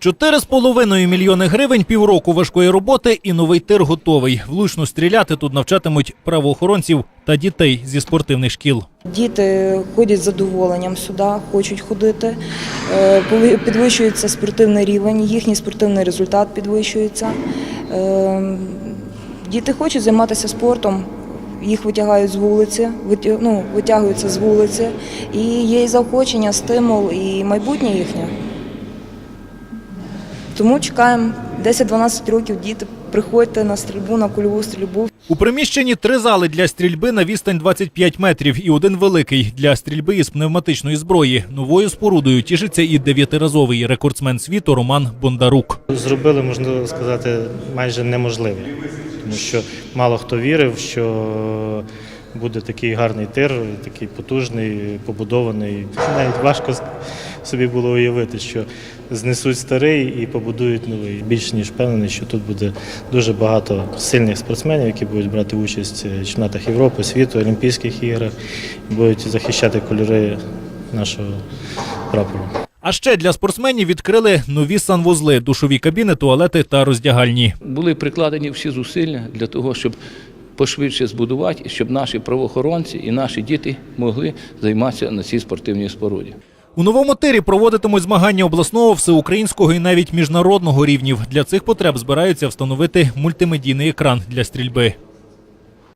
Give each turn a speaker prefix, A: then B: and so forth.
A: Чотири з половиною мільйони гривень, півроку важкої роботи і новий тир готовий. Влучно стріляти тут навчатимуть правоохоронців та дітей зі спортивних шкіл.
B: Діти ходять з задоволенням сюди, хочуть ходити. Е, Підвищується спортивний рівень, їхній спортивний результат підвищується. Е, Діти хочуть займатися спортом, їх витягають з вулиці, ну, витягуються з вулиці. І є і заохочення, стимул, і майбутнє їхнє. Тому чекаємо 10-12 років діти, приходьте на стрільбу, на кульову стрільбу.
A: У приміщенні три зали для стрільби на відстань 25 метрів і один великий для стрільби із пневматичної зброї. Новою спорудою тішиться і дев'ятиразовий рекордсмен світу Роман Бондарук.
C: Зробили, можна сказати, майже неможливе, тому що мало хто вірив, що буде такий гарний тир, такий потужний, побудований. Навіть важко собі було уявити, що знесуть старий і побудують новий. Більш ніж впевнений, що тут буде дуже багато сильних спортсменів, які будуть брати участь в чемпіонатах Європи, світу, Олімпійських іграх, і будуть захищати кольори нашого прапору.
A: А ще для спортсменів відкрили нові санвузли, душові кабіни, туалети та роздягальні.
D: були прикладені всі зусилля для того, щоб пошвидше збудувати, щоб наші правоохоронці і наші діти могли займатися на цій спортивній споруді.
A: У новому тирі проводитимуть змагання обласного, всеукраїнського і навіть міжнародного рівнів. Для цих потреб збираються встановити мультимедійний екран для стрільби.